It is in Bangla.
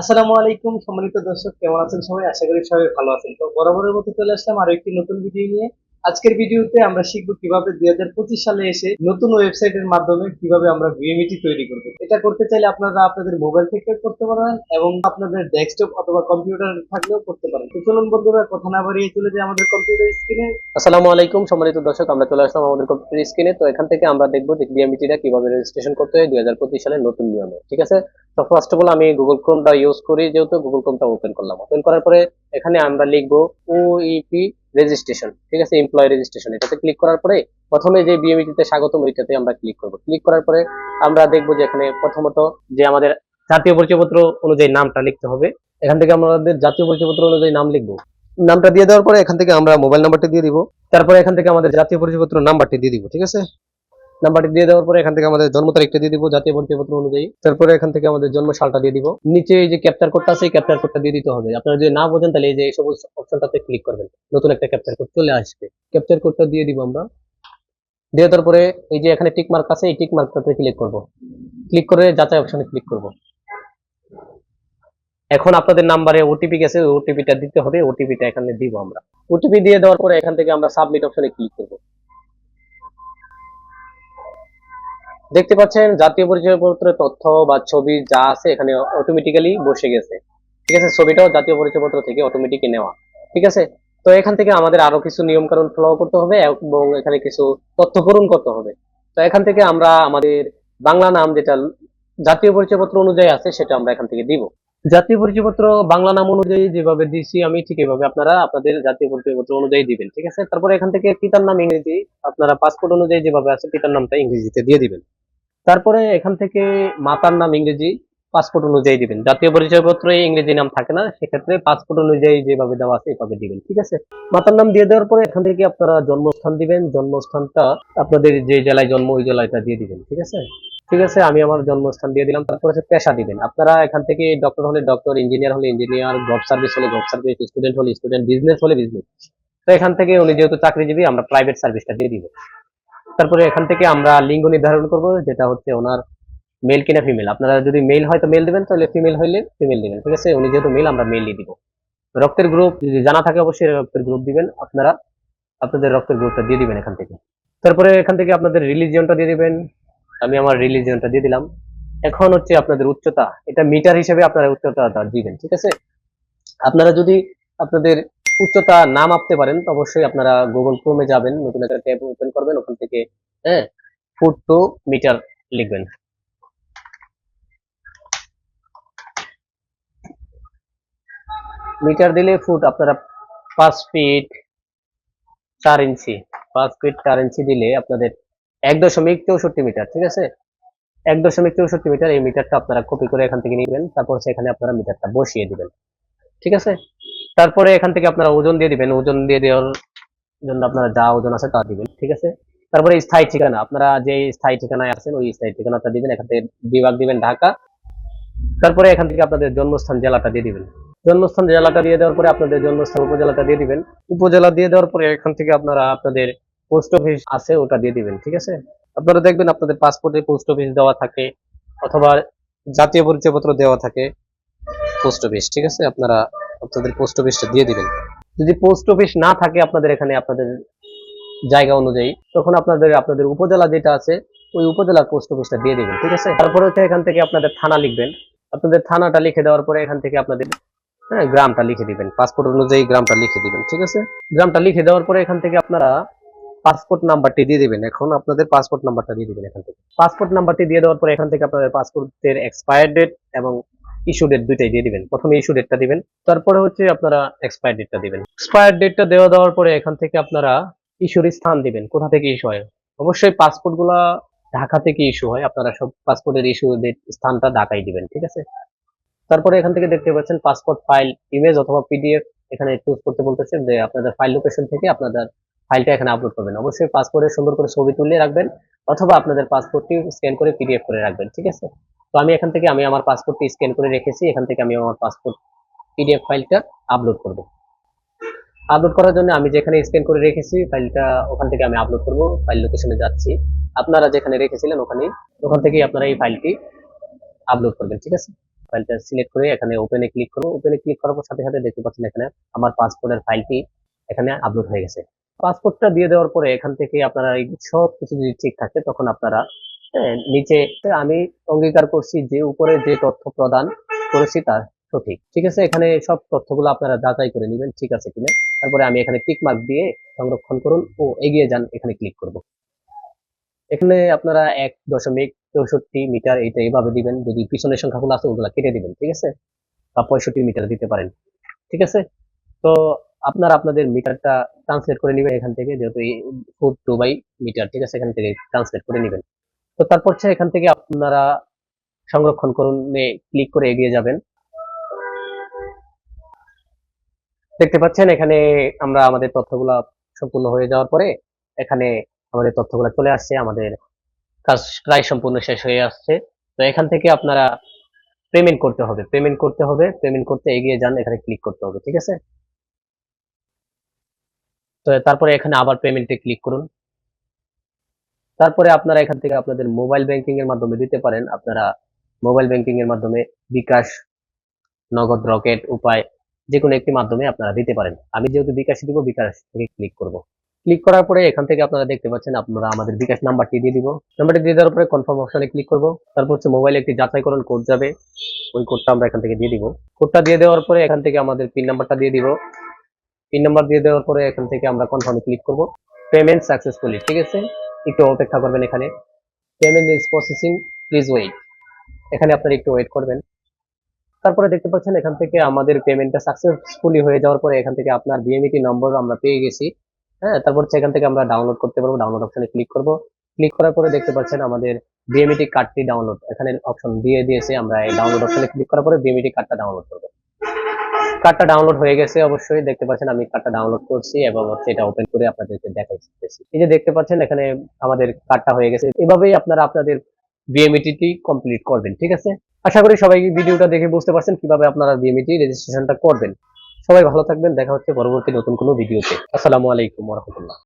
আসসালামু আলাইকুম, সম্মানিত দর্শক, কেমন আছেন সবাই? আশা করি সবাই ভালো আছেন। তো বরাবরের মতো চলে আসলাম আরও একটি নতুন ভিডিও নিয়ে। আজকের ভিডিওতে আমরা শিখব কীভাবে দুই হাজার পঁচিশ সালে এসে নতুন ওয়েবসাইটের মাধ্যমে কীভাবে আমরা ভিএমইটি তৈরি করব। এটা করতে চাইলে আপনারা আপনাদের মোবাইল থেকে করতে পারেন এবং আপনাদের ডেস্কটপ অথবা কম্পিউটার থাকলেও করতে পারেন। তো চলুন বন্ধুরা, কথা না বাড়িয়ে চলে যাই আমাদের কম্পিউটার স্ক্রিনে আসসালামু আলাইকুম, সম্মানিত দর্শক, আমরা চলে আসলাম আমাদের কম্পিউটার স্ক্রিনে তো এখান থেকে আমরা দেখব যে বিএমইটিটা কীভাবে রেজিস্ট্রেশন করতে হয় দুই হাজার পঁচিশ সালের নতুন নিয়মে। ঠিক আছে? তো ফার্স্ট অফ অল আমি গুগল ক্রোমটা ইউজ করি, যেহেতু গুগল ক্রোমটা ওপেন করলাম। ওপেন করার পরে এখানে আমরা লিখব ওইপি রেজিস্ট্রেশন ঠিক আছে? এমপ্লয় রেজিস্ট্রেশন এটাতে ক্লিক করার পরে প্রথমে যে বিএমইটিতে স্বাগতম এটাতে আমরা ক্লিক করব। ক্লিক করার পরে আমরা দেখব যে এখানে প্রথমত যে আমাদের জাতীয় পরিচয়পত্র অনুযায়ী নামটা লিখতে হবে। এখান থেকে আমাদের জাতীয় পরিচয়পত্র অনুযায়ী নাম লিখব। নামটা দিয়ে দেওয়ার পরে এখান থেকে আমরা মোবাইল নাম্বারটা দিয়ে দিব। তারপরে এখান থেকে আমাদের জাতীয় পরিচয়পত্র নাম্বারটি দিয়ে দিব, ঠিক আছে? নাম্বারটি দিয়ে দেওয়ার পরে এখান থেকে আমাদের জন্ম তারিখটা দিয়ে দিব, জাতীয় পরিচয়পত্র অনুযায়ী। তারপরে এখান থেকে আমাদের জন্ম সালটা দিয়ে দিব। নিচে এই যে ক্যাপচার কোডটা আছে, এই ক্যাপচার কোডটা দিয়ে দিতে হবে। আপনারা যদি না বোঝেন, তাহলে এই যে এই সবুজ অপশনটাতে ক্লিক করবেন। নতুন একটা ক্যাপচার কোড চলে আসবে। ক্যাপচার কোডটা দিয়ে দিব আমরা। দিয়ে দেওয়ার পরে এই যে এখানে টিক মার্ক আছে, এই টিক মার্কটাতে ক্লিক করব। ক্লিক করে যাচাই অপশনে ক্লিক করব। এখন আপনাদের নাম্বারে ওটিপি গেছে ওটিপিটা দিতে হবে। ওটিপিটা এখানে দিব আমরা। ওটিপি দিয়ে দেওয়ার পরে এখান থেকে আমরা সাবমিট অপশনে ক্লিক করব। দেখতে পাচ্ছেন জাতীয় পরিচয়পত্রের তথ্য বা ছবি যা আছে এখানে অটোমেটিক্যালি বসে গেছে। ঠিক আছে? ছবিটাও জাতীয় পরিচয়পত্র থেকে অটোমেটিক নেওয়া। ঠিক আছে? তো এখান থেকে আমাদের আরও কিছু নিয়ম কানুন ফলো করতে হবে এবং এখানে কিছু তথ্য পূরণ করতে হবে। তো এখান থেকে আমরা আমাদের বাংলা নাম যেটা জাতীয় পরিচয়পত্র অনুযায়ী আছে সেটা আমরা এখান থেকে দিব। জাতীয় পরিচয়পত্র বাংলা নাম অনুযায়ী যেভাবে দিছি আমি ঠিক এভাবে আপনারা আপনাদের জাতীয় পরিচয়পত্র অনুযায়ী দিবেন। ঠিক আছে? তারপরে এখান থেকে পিতার নাম ইংরেজি, আপনারা পাসপোর্ট অনুযায়ী যেভাবে আছে পিতার নামটা ইংরেজিতে দিয়ে দিবেন। তারপরে এখান থেকে মাতার নাম ইংরেজি পাসপোর্ট অনুযায়ী দিবেন। জাতীয় পরিচয়পত্রে ইংরেজি নাম থাকে না, সেক্ষেত্রে পাসপোর্ট অনুযায়ী যেভাবে দেওয়া আছে এভাবে দিবেন, ঠিক আছে? মাতার নাম দিয়ে দেওয়ার পরে এখান থেকে আপনারা জন্মস্থান দিবেন। জন্মস্থানটা আপনাদের যে জেলায় জন্ম, ওই জেলাটা দিয়ে দিবেন, ঠিক আছে? ঠিক আছে, আমি আমার জন্মস্থান দিয়ে দিলাম। তারপর হচ্ছে পেশা দিবেন। আপনারা এখান থেকে ডক্টর হলে ডক্টর ইঞ্জিনিয়ার হলে ইঞ্জিনিয়ার জব সার্ভিস হলে জব সার্ভিস স্টুডেন্ট হলে স্টুডেন্ট বিজনেস হলে বিজনেস তো এখান থেকে উনি যেহেতু চাকরিজীবী, আমরা প্রাইভেট সার্ভিসটা দিয়ে দিব। তারপরে এখান থেকে আমরা লিঙ্গ নির্ধারণ করব, যেটা হচ্ছে ওনার মেল কিনা ফিমেল আপনারা যদি মেল হয় তো মেল দিবেন, তাহলে ফিমেল হইলে ফিমেল দিবেন, ঠিক আছে? উনি যেহেতু মেল আমরা মেলই দিব। রক্তের গ্রুপ যদি জানা থাকে অবশ্যই রক্তের গ্রুপ দিবেন। আপনারা আপনাদের রক্তের গ্রুপটা দিয়ে দিবেন এখান থেকে। তারপরে এখান থেকে আপনাদের রিলিজিয়নটা দিয়ে দিবেন। আমি আমার রিলিজিয়নটা দিয়ে দিলাম। এখন হচ্ছে আপনাদের উচ্চতা। এটা মিটার হিসেবে আপনারা উচ্চতা দিবেন, ঠিক আছে? আপনারা যদি আপনাদের উচ্চতা না মাপতে পারেন, তো অবশ্যই আপনারা গুগল ক্রোমে যাবেন, নতুন একটা ট্যাব ওপেন করবেন, ওখান থেকে হ্যাঁ ফুট টু মিটার লিখবেন। মিটার দিলে ফুট আপনারা পাঁচ ফিট চার ইঞ্চি, পাঁচ ফিট চার ইঞ্চি দিলে আপনাদের এক দশমিক চৌষট্টি মিটার, ঠিক আছে? এক দশমিক চৌষট্টি মিটার এই মিটারটা আপনারা কপি করে এখান থেকে নিবেন, তারপর সেখানে আপনারা মিটারটা বসিয়ে দিবেন, ঠিক আছে? তারপরে এখান থেকে আপনারা ওজন দিয়ে দিবেন। ওজন দিয়ে দেওয়ার জন্য আপনারা যা ওজন আছে তা দিবেন, ঠিক আছে? তারপরে স্থায়ী ঠিকানা, আপনারা যে স্থায়ী ঠিকানায় আছেন, ওই স্থায়ী ঠিকানাটা দিবেন। এখান থেকে বিভাগ দিবেন ঢাকা। তারপরে এখান থেকে আপনাদের জন্মস্থান জেলাটা দিয়ে দিবেন। জন্মস্থান জেলাটা দিয়ে দেওয়ার পরে আপনাদের জন্মস্থান উপজেলাটা দিয়ে দিবেন। উপজেলা দিয়ে দেওয়ার পরে এখান থেকে আপনারা আপনাদের পোস্ট অফিস আছে, ওটা দিয়ে দিবেন, ঠিক আছে? আপনারা দেখবেন আপনাদের পাসপোর্টে পোস্ট অফিস দেওয়া থাকে, অথবা জাতীয় পরিচয়পত্র দেওয়া থাকে পোস্ট অফিস, ঠিক আছে? আপনারা আপনাদের পোস্ট অফিসটা দিয়ে দিবেন। যদি পোস্ট অফিস না থাকে আপনাদের এখানে, আপনাদের জায়গা অনুযায়ী, তখন আপনাদের আপনাদের উপজেলা যেটা আছে, ওই উপজেলার পোস্ট অফিসটা দিয়ে দিবেন, ঠিক আছে? তারপরে হচ্ছে এখান থেকে আপনাদের থানা লিখবেন। আপনাদের থানাটা লিখে দেওয়ার পরে এখান থেকে আপনাদের হ্যাঁ গ্রামটা লিখে দিবেন। পাসপোর্ট অনুযায়ী গ্রামটা লিখে দিবেন, ঠিক আছে? গ্রামটা লিখে দেওয়ার পরে এখান থেকে আপনারা পাসপোর্ট নাম্বারটি দিয়ে দিবেন। এখন আপনাদের পাসপোর্ট নাম্বারটা দিয়ে দিবেন এখান থেকে। পাসপোর্ট নাম্বারটি দিয়ে দেওয়ার পরে এখান থেকে আপনাদের পাসপোর্টের এক্সপায়ার ডেট এবং ইস্যু ডেট দুইটাই দিয়ে দিবেন। প্রথমে ইস্যু ডেটটা দিবেন, তারপরে হচ্ছে আপনারা এক্সপায়ার ডেটটা দিবেন। এক্সপায়ার ডেটটা দেওয়া দেওয়ার পরে এখান থেকে আপনারা ইস্যুর স্থান দিবেন, কোথা থেকে ইস্যু হয়? অবশ্যই পাসপোর্টগুলা ঢাকা থেকে ইস্যু হয়, আপনারা সব পাসপোর্টের ইস্যু স্থানটা ঢাকায় দিবেন, ঠিক আছে? তারপরে এখান থেকে দেখতে পাচ্ছেন পাসপোর্ট ফাইল ইমেজ অথবা পিডিএফ এখানে চুজ করতে বলতেছে যে আপনাদের ফাইল লোকেশন থেকে আপনাদের ফাইলটা এখানে আপলোড করবেন। অবশ্যই পাসপোর্টের সুন্দর করে ছবি তুলে রাখবেন, অথবা আপনাদের পাসপোর্টটি স্ক্যান করে পিডিএফ করে রাখবেন, ঠিক আছে? তো আমি এখান থেকে আমি আমার পাসপোর্টটি স্ক্যান করে রেখেছি, এখান থেকে আমি আমার পাসপোর্ট পিডিএফ ফাইলটা আপলোড করব। আপলোড করার জন্য আমি যেখানে স্ক্যান করে রেখেছি ফাইলটা ওখান থেকে আমি আপলোড করব ফাইল লোকেশনে যাচ্ছি। আপনারা যেখানে রেখেছিলেন ওখানে, ওখান থেকেই আপনারা এই ফাইলটি আপলোড করবেন, ঠিক আছে? ফাইলটা সিলেক্ট করে এখানে ওপেনে ক্লিক করব। ওপেনে ক্লিক করার পর সাথে সাথে দেখতে পাচ্ছেন এখানে আমার পাসপোর্টের ফাইলটি এখানে আপলোড হয়ে গেছে। পাসপোর্টটা দিয়ে দেওয়ার পরে এখান থেকে আপনারা সব কিছু যদি ঠিক থাকে, তখন আপনারা নিচে আমি অঙ্গীকার করছি যে উপরে যে তথ্য প্রদান করেছি তার সঠিক। ঠিক আছে? এখানে সব তথ্যগুলো আপনারা যাচাই করে নেবেন, ঠিক আছে কিনা? তারপরে আমি এখানে টিক মার্ক দিয়ে সংরক্ষণ করুন ও এগিয়ে যান, এখানে ক্লিক করব। এখানে আপনারা এক দশমিক চৌষট্টি মিটার এইটা এইভাবে দিবেন, যদি পিছনের সংখ্যাগুলো আছে ওগুলো কেটে দিবেন, ঠিক আছে? বা পঁয়ষট্টি মিটার দিতে পারেন, ঠিক আছে? তো আপনারা আপনাদের মিটারটা ট্রান্সলেট করে নেবেন এখান থেকে, যেহেতু ফুট টু বাই মিটার ঠিক আছে? এখান থেকে ট্রান্সলেট করে নেবেন। তো তারপর হচ্ছে এখান থেকে আপনারা সংরক্ষণ করুন ক্লিক করে এগিয়ে যাবেন। দেখতে পাচ্ছেন, এখানে আমরা আমাদের তথ্যগুলা সম্পূর্ণ হয়ে যাওয়ার পরে এখানে আমাদের তথ্যগুলো চলে আসছে, আমাদের কাজ প্রায় সম্পূর্ণ শেষ হয়ে আসছে। তো এখান থেকে আপনারা পেমেন্ট করতে হবে পেমেন্ট করতে হবে পেমেন্ট করতে এগিয়ে যান, এখানে ক্লিক করতে হবে, ঠিক আছে? তো তারপরে এখানে আবার পেমেন্টে ক্লিক করুন। তারপরে আপনারা এখান থেকে আপনাদের মোবাইল ব্যাংকিং এর মাধ্যমে দিতে পারেন। আপনারা মোবাইল ব্যাংকিং এর মাধ্যমে বিকাশ, নগদ, রকেট, উপায় যে কোনো একটি মাধ্যমে আপনারা দিতে পারেন। আমি যেহেতু বিকাশে দিব, বিকাশ থেকে ক্লিক করব। ক্লিক করার পরে এখান থেকে আপনারা দেখতে পাচ্ছেন আপনারা আমাদের বিকাশ নাম্বারটি দিয়ে দিব। নাম্বারটি দিয়ে দেওয়ার পরে কনফার্ম অপশনে ক্লিক করব। তারপর হচ্ছে মোবাইলে একটি যাচাইকরণ কোড যাবে। ওই কোডটা আমরা এখান থেকে দিয়ে দিব। কোডটা দিয়ে দেওয়ার পরে এখান থেকে আমাদের পিন নাম্বারটা দিয়ে দিব। পিন নাম্বার দিয়ে দেওয়ার পরে এখান থেকে আমরা কনফার্মে ক্লিক করব। পেমেন্ট সাকসেসফুলি ঠিক আছে? একটু অপেক্ষা করবেন এখানে। Payment is processing please wait এখানে আপনারা একটু ওয়েট করবেন। তারপরে দেখতে পাচ্ছেন এখান থেকে আমাদের পেমেন্টটা সাকসেসফুলি হয়ে যাওয়ার পরে এখান থেকে আপনার বিএমইটি নম্বর আমরা পেয়ে গেছি। হ্যাঁ তারপর এখান থেকে আমরা ডাউনলোড করতে পারব। ডাউনলোড অপশনে ক্লিক করব। ক্লিক করার পরে দেখতে পাচ্ছেন আমাদের বিএমইটি কার্ডটি ডাউনলোড এখানে অপশন দিয়ে দিয়েছে আমরা এই ডাউনলোড অপশনে ক্লিক করার পরে বিএমইটি কার্ডটা ডাউনলোড করব। কার্ডটা ডাউনলোড হয়ে গেছে, অবশ্যই দেখতে পাচ্ছেন আমি কার্ডটা ডাউনলোড করছি এবং হচ্ছে এটা ওপেন করে আপনাদেরকে দেখাইতেছি এই যে দেখতে পাচ্ছেন এখানে আমাদের কার্ডটা হয়ে গেছে, এভাবেই আপনারা আপনাদের বিএমইটি কমপ্লিট করবেন, ঠিক আছে? আশা করি সবাই ভিডিওটা দেখে বুঝতে পারছেন কীভাবে আপনারা বিএমইটি রেজিস্ট্রেশনটা করবেন। সবাই ভালো থাকবেন, দেখা হচ্ছে পরবর্তী নতুন কোনো ভিডিওতে। আসসালামু আলাইকুম রহমতুল্লাহ।